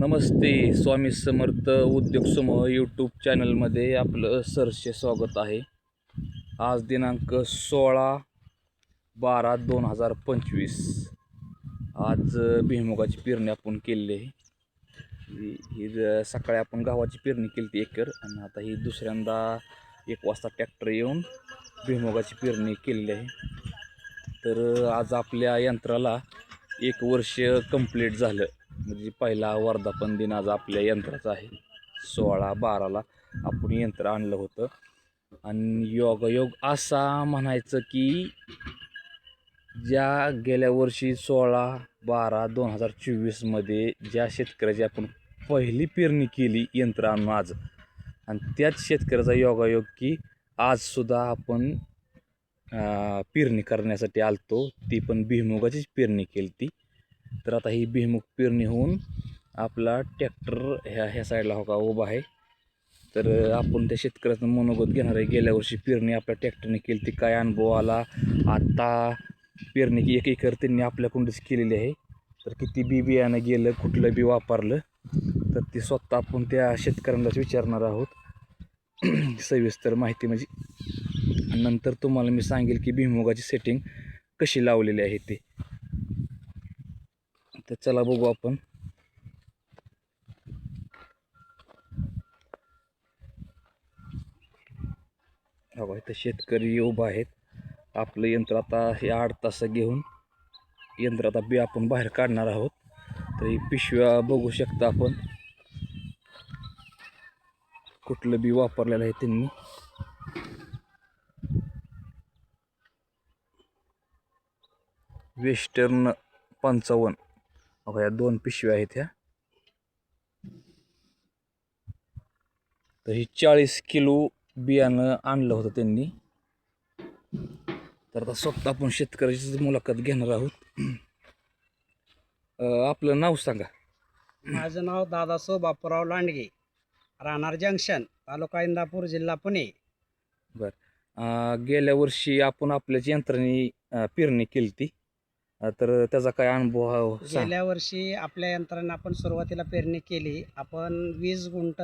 नमस्ते स्वामी समर्थ उद्योग समूह यूट्यूब चॅनलमध्ये आपलं सरसे स्वागत आहे. आज दिनांक सोळा बारा दोन हजार पंचवीस. आज अ, भुईमुगाची पेरणी आपण केलेली आहे. ही सकाळी आपण गव्हाची पेरणी केली ती एकर आणि आता ही दुसऱ्यांदा एक वाजता ट्रॅक्टर येऊन भुईमुगाची पेरणी केलेली आहे. तर आज आपल्या यंत्राला एक वर्ष कंप्लीट झालं. म्हणजे पहिला वर्धापन दिन आज आपल्या यंत्राचा आहे. सोळा बाराला आपण यंत्र आणलं होतं. आणि योगायोग असा म्हणायचं की ज्या गेल्या वर्षी सोळा बारा दोन हजार चोवीसमध्ये ज्या शेतकऱ्याची आपण पहिली पेरणी केली यंत्र आणून आज आणि त्याच शेतकऱ्याचा योगायोग की आजसुद्धा आपण पेरणी करण्यासाठी आलतो. ती पण भुईमुगाचीच पेरणी केली ती. तर आता ही भीमुख पेरणी होऊन आपला ट्रॅक्टर ह्या ह्या साईडला हो का उभा आहे. तर आपण त्या शेतकऱ्याचं मनोगत घेणार आहे. गेल्या वर्षी पेरणी आपल्या ट्रॅक्टरने केली ती काय अनुभव आला? आता पेरणी की एक एकर त्यांनी आपल्याकडूनच केलेली आहे. तर किती बी बियाणं गेलं कुठलं बी वापरलं तर ते स्वतः आपण त्या शेतकऱ्यांनाच विचारणार आहोत. सविस्तर माहिती म्हणजे. नंतर तुम्हाला मी सांगेल की भुईमुगाची सेटिंग कशी लावलेली आहे ते. तर चला बघू आपण. हा इथं शेतकरी उभा आहेत. आपलं यंत्र आता हे आठ तास घेऊन यंत्र आता बी आपण बाहेर काढणार आहोत. तर ही पिशव्या बघू शकता आपण. कुठलं बी वापरलेलं आहे त्यांनी. वेस्टर्न पंचावन्न. बघा या दोन पिशव्या आहेत ह्या. तर ही चाळीस किलो बियाणं आणलं होतं त्यांनी. तर आता स्वतः आपण शेतकऱ्याचीच मुलाखत घेणार आहोत. आपलं नाव सांगा. माझं नाव दादासो बापूराव लांडगे राहणार जंक्शन तालुका इंदापूर जिल्हा पुणे. अं, गेल्या वर्षी आपण आपल्याच यंत्राने अं, पेरणी केली ती तर त्याचा काय अनुभव सांग. गेल्या वर्षी आपल्या यंत्राने आपण सुरुवातीला पेरणी केली. आपण वीस गुंठ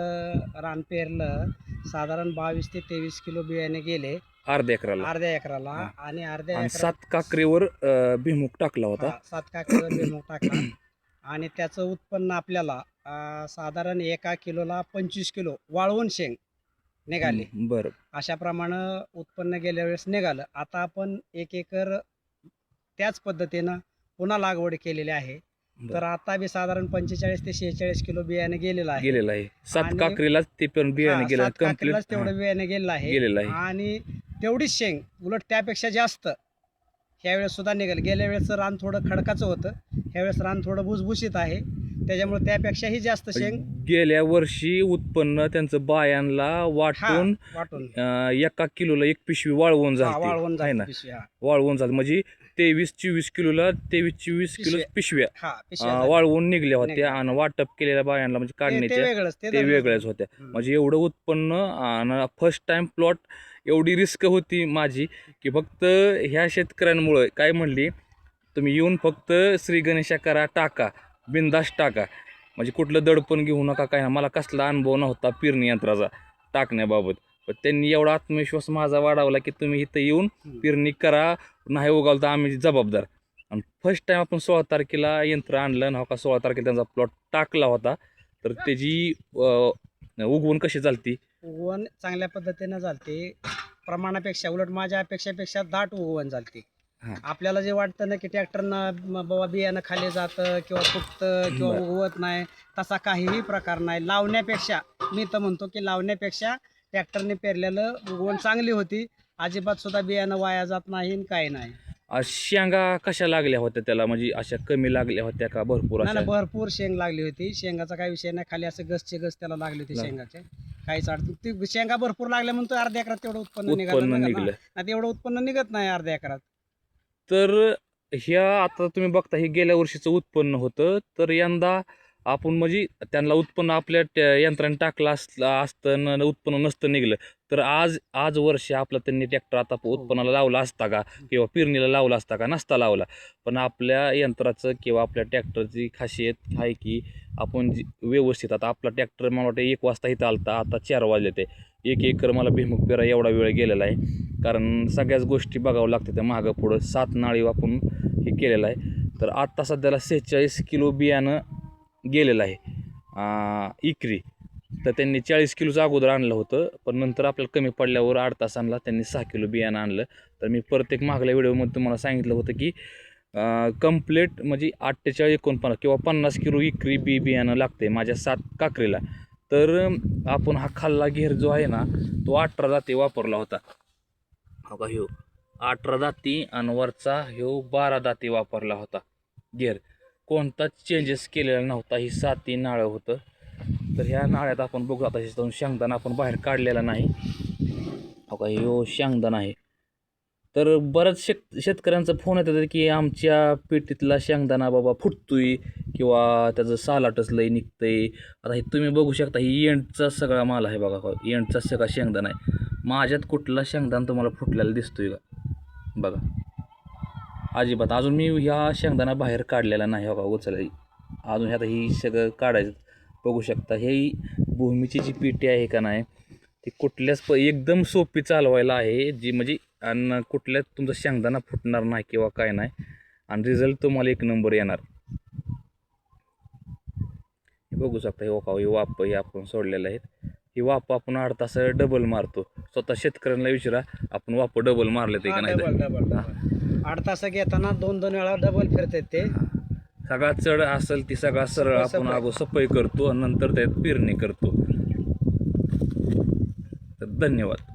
रान पेरलं. साधारण बावीस ते तेवीस किलो बियाणे गेले. अर्ध्या एकराला. अर्ध्या एकराला. हा. आणि अर्ध्या आणि सात काकरीवर अं, भुईमुग टाकला होता. हा, सात काकडीवर बेमूग टाकला. आणि त्याचं उत्पन्न आपल्याला अं, साधारण एका किलोला पंचवीस किलो वाळवून शेंग निघाले. बरं. अशा प्रमाणे उत्पन्न गेल्या वेळेस निघालं. आता आपण एक एकर त्याच पद्धतीनं पुन्हा लागवड केलेली आहे. तर आता बी साधारण पंचेचाळीस ते शेहेचाळीस किलो बियाणे गेलेलं आहे. गेलेला आहे. सात आणि- काकरीलाच ते पण बियाणे हा, गेलं सात कंप्लीट तेवढं बियाणे गेलेलं आहे. गेलेलं आहे. आणि तेवढीच शेंग उलट त्यापेक्षा जास्त. ह्यावेळेस सुद्धा निघाल. गेल्या वेळेस रान थोडं खडकाचं होतं. ह्यावेळेस रान थोडं भुसभुशीत आहे. त्याच्यामुळे त्यापेक्षाही जास्त शेंग गेल्या वर्षी उत्पन्न त्यांचं बायांना वाटून वाटून. अं, एका किलोला एक पिशवी वाळवून हा, जाते वाळवून जाते पिशवी, हा. वाळवून जाते म्हणजे तेवीस चोवीस किलोला तेवीस चोवीस किलो पिशव्या. हा अं. वाळवून निघल्या होत्या. आणि वाटप केलेल्या बायांना म्हणजे ते- ते काढण्याच्या वेगळंच ते धरलं. वेगळ्याच होत्या हम्म. म्हणजे एवढं उत्पन्न आणि फर्स्ट टाइम प्लॉट एवढी रिस्क होती माझी की फक्त ह्या शेतकऱ्यांमुळं काय म्हणली तुम्ही येऊन फक्त श्री गणेशा करा टाका बिंदास टाका म्हणजे कुठलं दडपण घेऊ नका काय मला कसला अनुभव नव्हता पेरणी यंत्राचा टाकण्याबाबत पण त्यांनी एवढा आत्मविश्वास माझा वाढवला की तुम्ही इथं येऊन. पेरणी करा नाही उगाल तर आम्ही जबाबदार आणि फर्स्ट टाइम आपण सोळा तारखेला यंत्र आणलं आणि हो का सोळा तारखेला त्यांचा प्लॉट टाकला होता तर त्याची अं, उगवून कशी चालती उगवण चांगल्या पद्धतीनं झालते प्रमाणापेक्षा उलट माझ्या अपेक्षापेक्षा दाट उगवण झालते हा. आपल्याला जे वाटतं ना की ट्रॅक्टरनं बाबा बियाणं खाली जातं किंवा फुटतं किंवा. उगवत नाही तसा काहीही प्रकार नाही लावण्यापेक्षा मी तर म्हणतो की लावण्यापेक्षा ट्रॅक्टरने पेरलेलं उगवण चांगली होती. अजिबात सुद्धा बियाणं वाया जात नाही आणि काही नाही. शेंगा कशा लागल्या होत्या त्याला? म्हणजे अशा कमी लागल्या होत्या का भरपूर नाही अशा? ना, भरपूर शेंग लागली होती. शेंगाचा काही विषय नाही. खाली असं गसचे गस त्याला लागले होते शेंगाचे. काहीच अडचण ती शेंगा भरपूर लागल्या म्हणून तो अर्ध्या एकरात तेवढं उत्पन्न निघालं. उत्पन्न नाही का? निघलं. नाही तेवढं उत्पन्न निघत नाही अर्ध्या एकरात. तर ह्या आता तुम्ही बघता हे गेल्या वर्षीचं उत्पन्न होतं. तर यंदा आपण म्हणजे त्यांना उत्पन्न आपल्या त्या यंत्राने टाकलं असलं असतं न उत्पन्न नसतं निघलं. तर आज आज वर्ष आपला त्यांनी ट्रॅक्टर आता उत्पन्नाला लावला असता का? किंवा पेरणीला लावला असता का? नसता लावला. पण आपल्या यंत्राचं किंवा आपल्या ट्रॅक्टरची खासियत आहे की आपण जी व्यवस्थित आता आपला ट्रॅक्टर मला वाटतं एक वाजता इथं आलता. आता चार वाजले ते. एक एकर मला भिमुख पेरा एवढा वेळ गेलेला आहे. कारण सगळ्याच गोष्टी बघावं लागते त्या मागं पुढं. सात नाळी आपण हे केलेलं आहे. तर आत्ता सध्याला सेहेचाळीस किलो बियाणं गेलेलं आहे. इक्री इकरी. तर त्यांनी चाळीस किलोचं अगोदर आणलं होतं पण नंतर आपल्याला कमी पडल्यावर आठ तास आणला त्यांनी सहा किलो बियाणं आणलं. तर मी प्रत्येक मागल्या व्हिडिओमध्ये तुम्हाला सांगितलं होतं की कंप्लेट म्हणजे अठ्ठेचाळीस एकोणपन्नास किंवा पन्नास किलो इकरी बी बियाणं लागते माझ्या सात काकरीला. तर आपण हा खाल्ला घेर जो आहे ना तो अठरा जाती वापरला होता. हो का ह्यो. अठरा दाती आणि वरचा ह्यो बारा दाती वापरला होता गेअर कोणताच चेंजेस केलेला नव्हता ही साती नाळं होतं. तर ह्या नाळ्यात आपण बघू आता ह्याच्यातून शेंगदाणा आपण बाहेर काढलेला नाही. हो का हो शेंगदाणा आहे. तर बऱ्याच शेत शेतकऱ्यांचा फोन येतात की आमच्या पेटीतला शेंगदाणा बाबा फुटतोय किंवा त्याचं सालाटच लय निघतंय. आता हे तुम्ही बघू शकता ही एंडचा सगळा माल आहे बघा हो, एंडचा सगळा शेंगदाणा आहे. माझ्यात कुठला शेंगदाणा तुम्हाला फुटलेला दिसतोय का? बघा. अजिबात. अजून मी ह्या शेंगदाणा बाहेर काढलेला नाही हो बघा उचल अजून आता ही सगळं काढायचं. बघू शकता हे भूमीची जी पेटी आहे का नाही ती कुठल्याच प एकदम सोपी चालवायला आहे जी म्हणजे आणि कुठल्याच तुमचा शेंगदाणा फुटणार नाही किंवा काय नाही. आणि रिझल्ट तुम्हाला एक नंबर येणार. हे बघू शकता हे हो वापा हे वाप हे आपण सोडलेलं आहेत. ही वाप आपण आठ तास डबल मारतो. स्वतः शेतकऱ्यांना विचारा आपण वाप डबल मारले ते का नाही डबल डबल डबल आठ तास घेताना दोन दोन वेळा डबल फिरतात ते. सगळा चढ असेल ती सगळा सरळ आपण सफाई. अगो सफाई करतो आणि नंतर त्यात पेरणी करतो. तर धन्यवाद.